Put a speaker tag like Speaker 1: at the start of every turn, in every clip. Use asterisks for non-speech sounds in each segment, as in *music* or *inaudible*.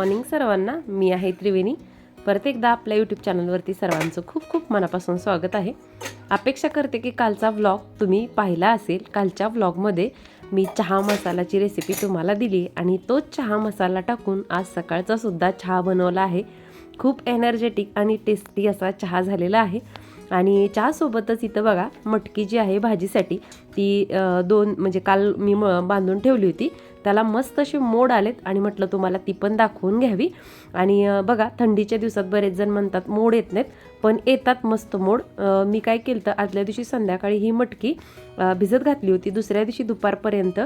Speaker 1: Morning सर्वांना मी आहे त्रिवेणी. परत एकदा आपल्या यूट्यूब चॅनलवरती सर्वांचं खूप खूप मनापासून स्वागत आहे. अपेक्षा करते की कालचा व्लॉग तुम्ही पाहिला असेल. कालच्या व्लॉगमध्ये मी चहा मसालाची रेसिपी तुम्हाला दिली आणि तोच चहा मसाला टाकून आज सकाळचा सुद्धा चहा बनवला आहे. खूप एनर्जेटिक आणि टेस्टी असा चहा झालेला आहे. आणि चहासोबतच इथं बघा मटकी जी आहे भाजीसाठी ती दोन म्हणजे काल मी म बांधून ठेवली होती. त्याला मस्त असे मोड आलेत आणि म्हटलं तुम्हाला ती पण दाखवून घ्यावी. आणि बघा थंडीच्या दिवसात बरेच जण म्हणतात मोड येत नाहीत. पण येतात मस्त मोड. मी काय केलं तर आदल्या दिवशी संध्याकाळी ही मटकी भिजत घातली होती. दुसऱ्या दिवशी दुपारपर्यंत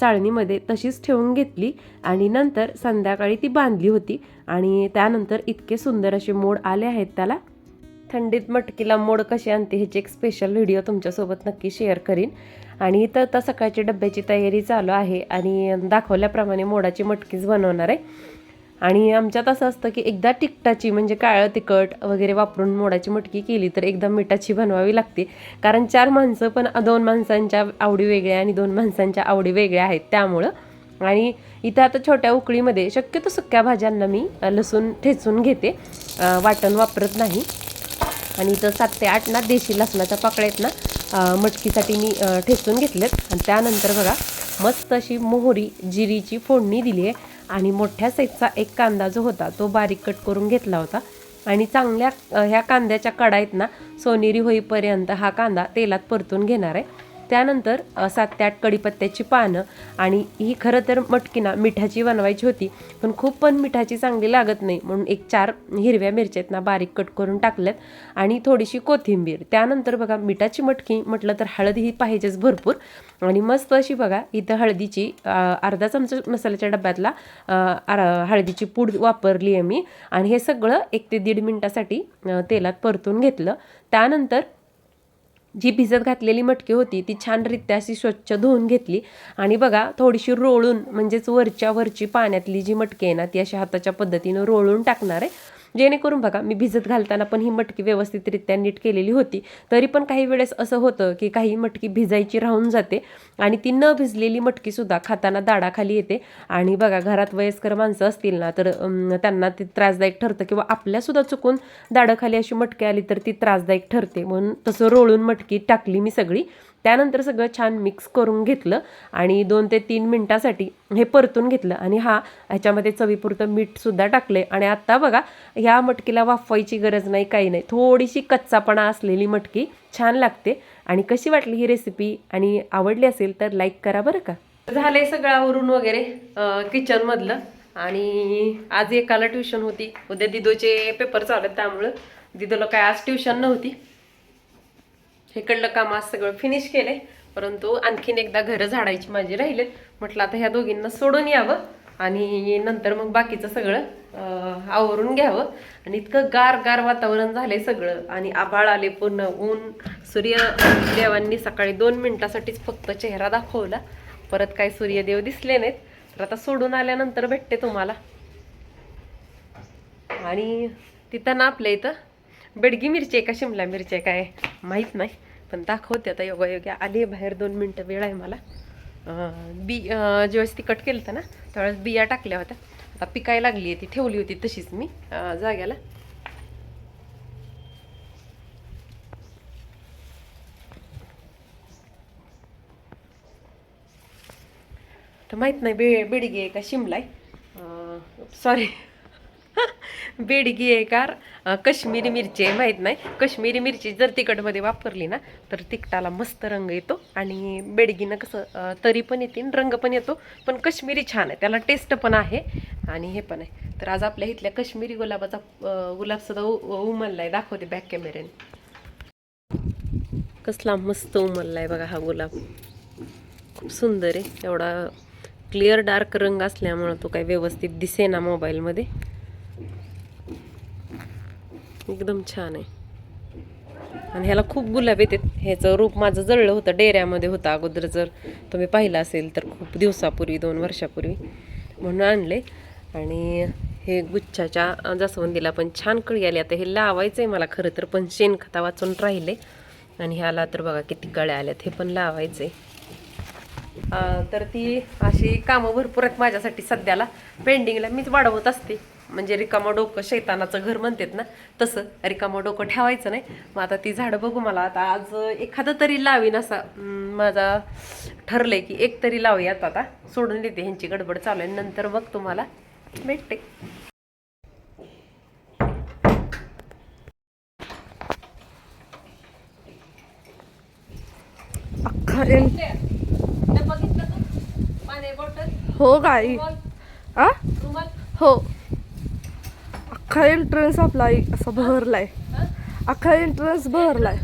Speaker 1: चाळणीमध्ये तशीच ठेवून घेतली आणि नंतर संध्याकाळी ती बांधली होती. आणि त्यानंतर इतके सुंदर असे मोड आले आहेत त्याला. थंडीत मटकीला मोड कशी आणते ह्याची एक स्पेशल व्हिडिओ तुमच्यासोबत नक्की शेअर करीन. आणि इथं आता सकाळची डब्याची तयारी चालू आहे आणि दाखवल्याप्रमाणे मोडाची मटकीच बनवणार आहे. आणि आमच्यात असं असतं की एकदा तिखटाची म्हणजे काळं तिखट वगैरे वापरून मोडाची मटकी केली तर एकदा मिठाची बनवावी लागते. कारण चार माणसं पण दोन माणसांच्या आवडी वेगळ्या आणि दोन माणसांच्या आवडी वेगळ्या आहेत त्यामुळं. आणि इथं आता छोट्या उकळीमध्ये शक्यतो सुक्या भाज्यांना मी लसूण ठेचून घेते. वाटण वापरत नाही. आणि इथं सात ते आठ ना देशी लसणाच्या पाकळ्या आहेत ना मटकीसाठी मी ठेचून घेतलेत. आणि त्यानंतर बघा मस्त अशी मोहरी जिरीची फोडणी दिली आहे आणि मोठ्या साईजचा एक कांदा जो होता तो बारीक कट करून घेतला होता. आणि चांगल्या ह्या कांद्याच्या कडा आहेत ना सोनेरी होईपर्यंत हा कांदा तेलात परतून घेणार आहे. त्यानंतर सात ते आठ कडीपत्त्याची पानं आणि ही खरं तर मटकी ना मिठाची बनवायची होती पण खूप पण मिठाची चांगली लागत नाही म्हणून एक चार हिरव्या मिरच्या ना बारीक कट करून टाकल्यात आणि थोडीशी कोथिंबीर. त्यानंतर बघा मिठाची मटकी म्हटलं तर हळद ही पाहिजेच भरपूर आणि मस्त अशी बघा इथं हळदीची अर्धा चमचा मसाल्याच्या डब्यातला हळदीची पूड वापरली आहे मी आणि हे सगळं एक ते दीड मिनटासाठी तेलात परतून घेतलं. त्यानंतर जी भिजत घातलेली मटकी होती ती छानरित्या अशी स्वच्छ धुवून घेतली. आणि बघा थोडीशी रोळून म्हणजेच वरच्या वरची पाण्यातली जी मटकी आहे ना ती अशा हाताच्या पद्धतीनं रोळून टाकणार आहे. जेणेकरून बघा मी भिजत घालताना पण ही मटकी व्यवस्थितरित्या नीट केलेली होती. तरी पण काही वेळेस असं होतं की काही मटकी भिजायची राहून जाते आणि ती न भिजलेली मटकीसुद्धा खाताना दाडाखाली येते. आणि बघा घरात वयस्कर माणसं असतील ना तर त्यांना ते त्रासदायक ठरतं किंवा आपल्यासुद्धा चुकून दाडाखाली अशी मटकी आली तर ती त्रासदायक ठरते. म्हणून तसं रोळून मटकी टाकली मी सगळी. त्यानंतर सगळं छान मिक्स करून घेतलं आणि दोन ते तीन मिनटासाठी हे परतून घेतलं आणि हा ह्याच्यामध्ये चवीपुरतं मीठसुद्धा टाकले. आणि आत्ता बघा ह्या मटकीला वाफवायची गरज नाही काही नाही. थोडीशी कच्चापणा असलेली मटकी छान लागते. आणि कशी वाटली ही रेसिपी आणि आवडली असेल तर लाईक करा बरं का? झालंय सगळं आवरून वगैरे किचनमधलं आणि आज एकाला ट्युशन होती. उद्या दिदोचे पेपर चालत त्यामुळं. दिदोला काय आज ट्युशन नव्हती. इकडलं काम आज सगळं फिनिश केलंय. परंतु आणखीन एकदा घरं झाडायची माझी राहिलेत. म्हटलं आता ह्या दोघींना सोडून यावं आणि नंतर मग बाकीचं सगळं आवरून घ्यावं. आणि इतकं गार गार वातावरण झालंय सगळं. आणि आभाळ आले पूर्ण ऊन सूर्य देवांनी सकाळी दोन मिनिटासाठीच फक्त चेहरा दाखवला. परत काय सूर्यदेव दिसले नाहीत. तर आता सोडून आल्यानंतर भेटते तुम्हाला. आणि तिथं ना आपल्या इथं बेडगी मिरची आहे का शिमला मिरची आहे काय माहीत नाही. पण दाखवते आता योगा योग्य. आली बाहेर दोन मिनटं वेळ आहे मला. बी अं, ज्यावेळेस ती कट केलं होतं ना त्यावेळेस बिया टाकल्या होत्या. आता पिकायला लागली आहे ती ठेवली होती तशीच मी जाग्याला. तर माहीत नाही बे बेडगी आहे का शिमला आहे. सॉरी *laughs* बेडगी आहे का कश्मीरी मिरची आहे माहीत नाही. कश्मीरी मिरची जर तिखटमध्ये वापरली ना तर तिखटाला मस्त रंग येतो आणि बेडगीनं कसं तरी पण येते रंग पण येतो. पण कश्मीरी छान आहे त्याला टेस्ट पण आहे आणि हे पण आहे. तर आज आपल्या इथल्या कश्मीरी गुलाबाचा गुलाबसुद्धा उ- उमलला आहे दाखवते बॅक कॅमेऱ्याने कसला मस्त उमलला आहे बघा हा गुलाब. खूप सुंदर आहे. एवढा क्लिअर डार्क रंग असल्यामुळं तो काही व्यवस्थित दिसेना मोबाईलमध्ये एकदम छान आहे. आणि ह्याला खूप गुलाब येतात. ह्याचं रूप माझं जळलं होतं डेऱ्यामध्ये होतं अगोदर जर तुम्ही पाहिलं असेल तर खूप दिवसापूर्वी दोन वर्षापूर्वी म्हणून आणले. आणि हे गुच्छाच्या जास्वंदीला पण छान कळी आली. आता हे लावायचं आहे मला खरं तर पण शेणखता वाचून राहिले. आणि ह्याला तर बघा किती कळ्या आल्यात हे पण लावायचं आहे तर ती अशी कामं भरपूर आहेत माझ्यासाठी सध्याला. पेंडिंगला मीच वाढवत असते. म्हणजे रिकामं डोकं शैतानाचं घर म्हणतात ना तसं रिकामं डोकं ठेवायचं नाही. मग आता ती झाडं बघू मला. आता आज एखादं तरी लावीन असा माझा ठरलंय की एक तरी लावूयात आता. सोडून देते ह्यांची गडबड चालू आहे. नंतर मग तुम्हाला भेटते.
Speaker 2: हो गाई. हो. अख्खा एंट्रन्स आपला एक असा बहरलाय. अख्खा एंट्रन्स बहरलाय?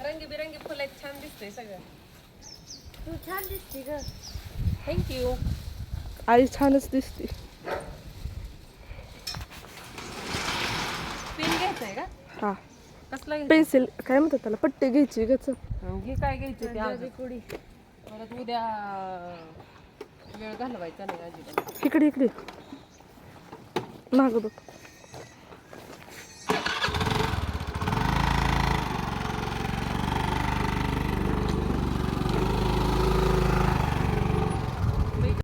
Speaker 1: रंगीबिरंगी फुलं आहेत, छान दिसतंय सगळं.
Speaker 3: तू छान दिसते ग.
Speaker 1: थँक्यू
Speaker 2: आई छानच दिसते.
Speaker 1: का?
Speaker 2: हा.
Speaker 1: कसला
Speaker 2: पेन्सिल काय म्हणतात त्याला? पट्टी घ्यायची गच
Speaker 1: घे काय घ्यायचं ते आज? परत उद्या वेळ घालवायचा नाही अजिबात.
Speaker 2: इकडे इकडे. माग बघ.